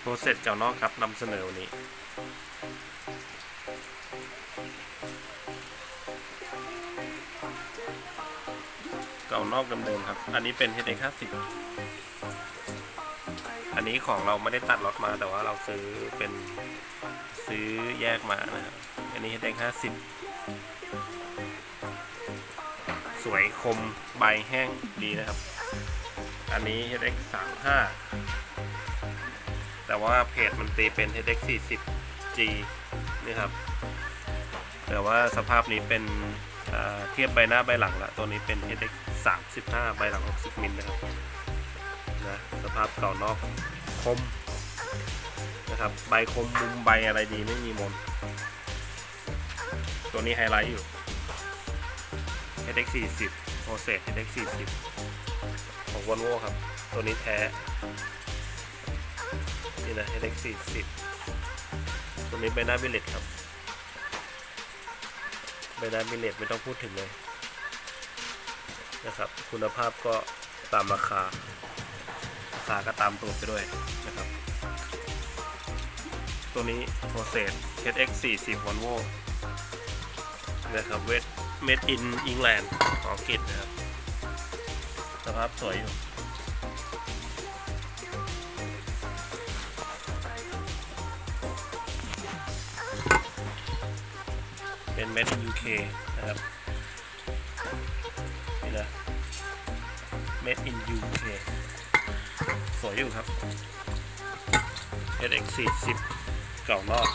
โปรเซสเจ้านอกครับนำเสนอวันนี้ เก่านอกเดิมๆครับ อันนี้เป็น HX 50อันนี้ของเราไม่ได้ตัดล็อตมาแต่ว่าเราซื้อเป็นซื้อแยกมานะครับ อันนี้ HX 50สวยคมใบแห้งดีนะครับ อันนี้ HX 35แต่ว่าเพจมันตีเป็น HX 40G นี่ครับ แต่ว่าสภาพนี้เป็นเทียบใบหน้าใบหลังละตัวนี้เป็น HX 35 ใบหลัง 60 มิลนะครับนะสภาพเก่านอกคมนะครับใบคมมุมใบอะไรดีไม่มีมน ตัวนี้ไฮไลท์อยู่ HX 40โอเซ HX 40 ของ Volvo ครับ ตัวนี้แท้ นี่นะ HX 40ตัวนี้ใบหน้าบิลเลตครับใบหน้าบิลเลตไม่ต้องพูดถึงเลยนะครับ คุณภาพก็ตามราคา ราคาก็ตามตัวไปด้วยนะครับ ตัวนี้โปรเซส HX 40 Volvo นะครับเวทเมดอินอิงแลนด์ของอังกฤษนะครับ สภาพสวยอยู่เป็น made in UK นะครับนี่นะ made in UK สวยอยู่ครับ SX 40 เก่านอก